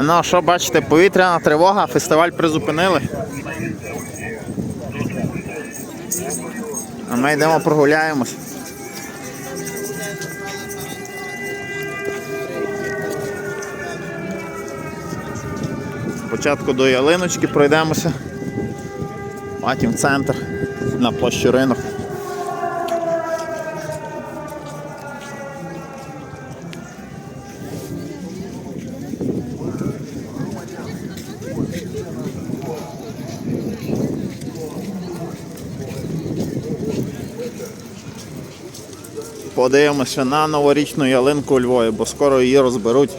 Ну, а що бачите, повітряна тривога, фестиваль призупинили. А ми йдемо прогуляємось. Спочатку до ялиночки пройдемося, потім центр на площу ринок. Подивимося на новорічну ялинку у Львові, бо скоро її розберуть.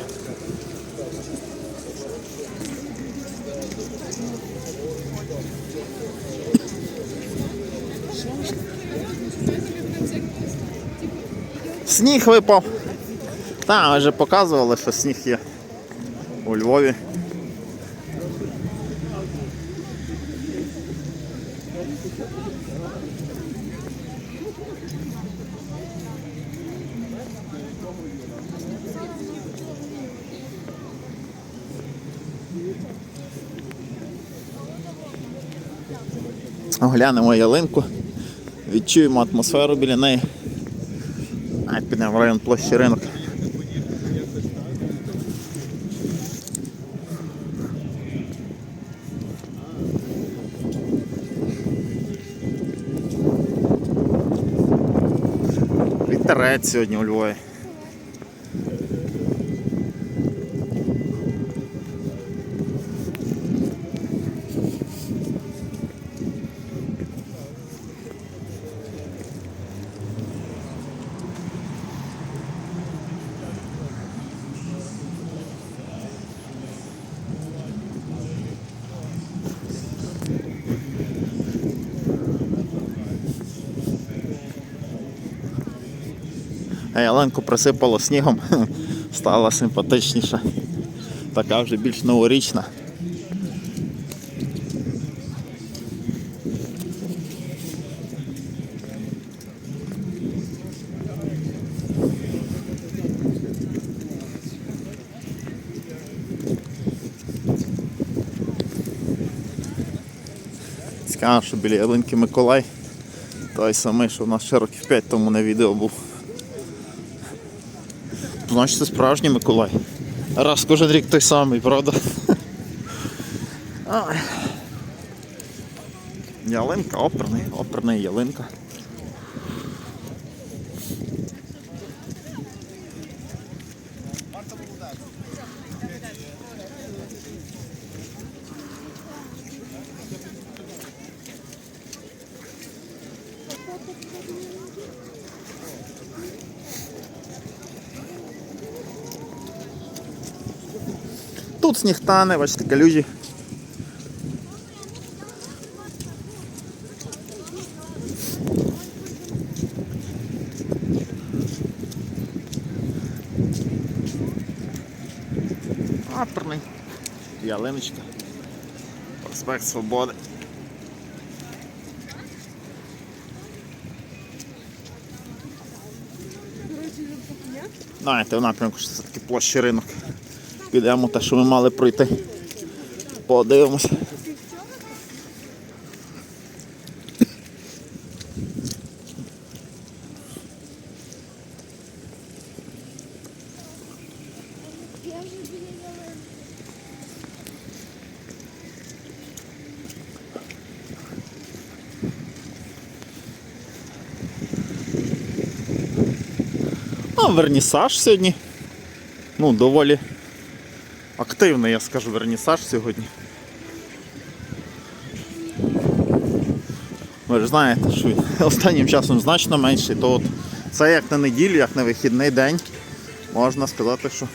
Сніг випав. Та, ми вже показували, що сніг є у Львові. Оглянемо ялинку, відчуємо атмосферу біля неї. Ай, підемо в район площі ринок. Вітерець сьогодні у Львові. А ялинку присипало снігом, стала симпатичніша. Така вже більш новорічна. Цікаво, що біля ялинки Миколай, той самий, що в нас ще років 5 тому на відео був. Значить, це справжній Миколай. Раз кожен рік той самий, правда? Ялинка, оперний, оперний ялинка. Тут сніг тане, бачите, калюжі. Аперний. Ялиночка. Проспект Свободи. Знаєте, в напрямку що це таки площі ринок. Підемо те, що ми мали пройти. Подивимось. Я вже біля ялинки. А вернісаж сьогодні. Ну, доволі активний, я скажу, вернісаж сьогодні. Ви ж знаєте, що останнім часом значно менший, то от це як на неділю, як на вихідний день, можна сказати, що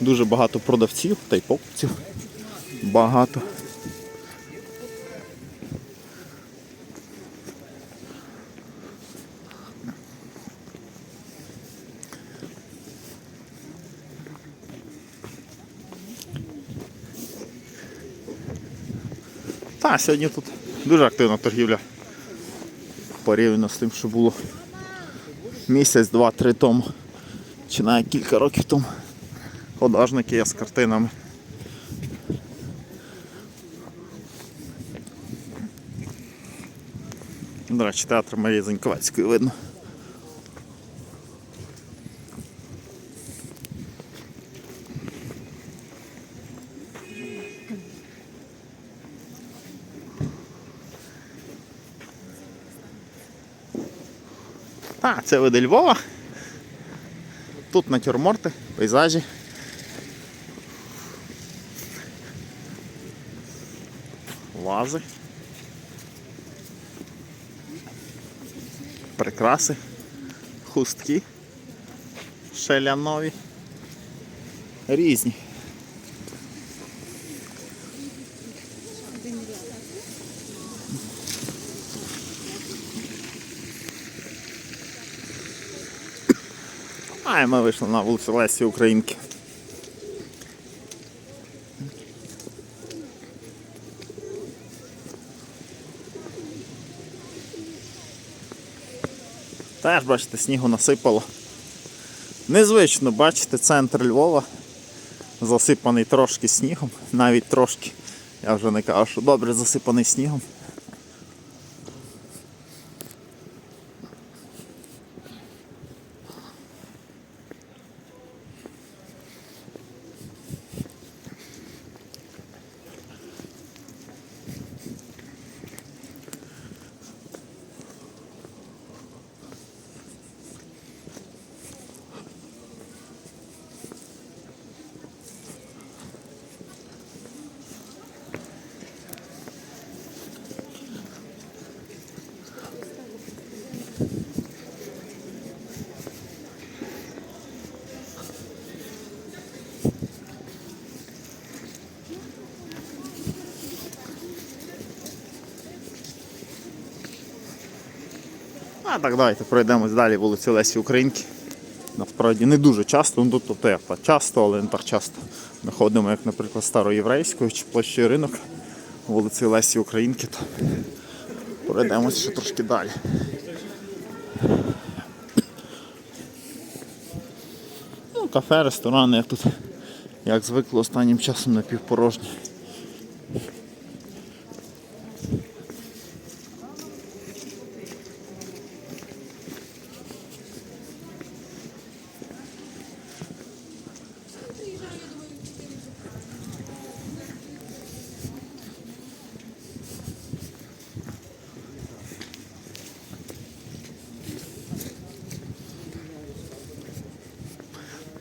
дуже багато продавців та й покупців. Багато. Та, сьогодні тут дуже активна торгівля. Порівняно з тим, що було місяць, два-три тому. Чи навіть кілька років тому. художники є з картинами. До речі, театр Марії Заньковецької видно. А, це види Львова. Тут натюрморти, пейзажі. Вази. Прикраси. Хустки. Шелянові. Різні. А і ми вийшли на вулицю Лесі Українки. Теж, бачите, снігу насипало. Незвично, бачите, центр Львова засипаний трошки снігом, навіть трошки. Я вже не кажу, що добре засипаний снігом. А так давайте пройдемось далі вулицю Лесі Українки. Насправді не дуже часто, ну тут тобто часто, але не так часто. Ми ходимо, як, наприклад, староєврейською чи площею ринок, вулиці Лесі Українки, то пройдемось ще трошки далі. Ну, кафе, ресторани, як тут, як звикли останнім часом напівпорожні.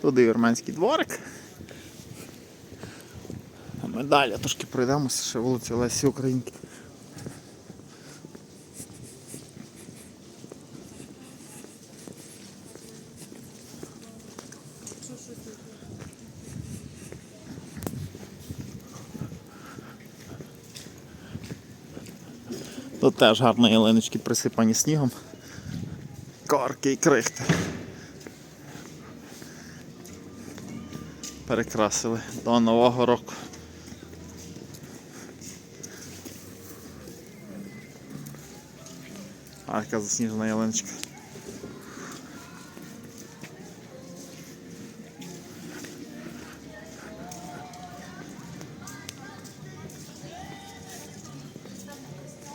Туди вірменський дворик. А ми далі трошки пройдемося ще вулицю Лесі Українки. Тут теж гарно ялиночки присипані снігом. Корки і крихти. Перекрасили до Нового року. Арка засніжена ялиночка.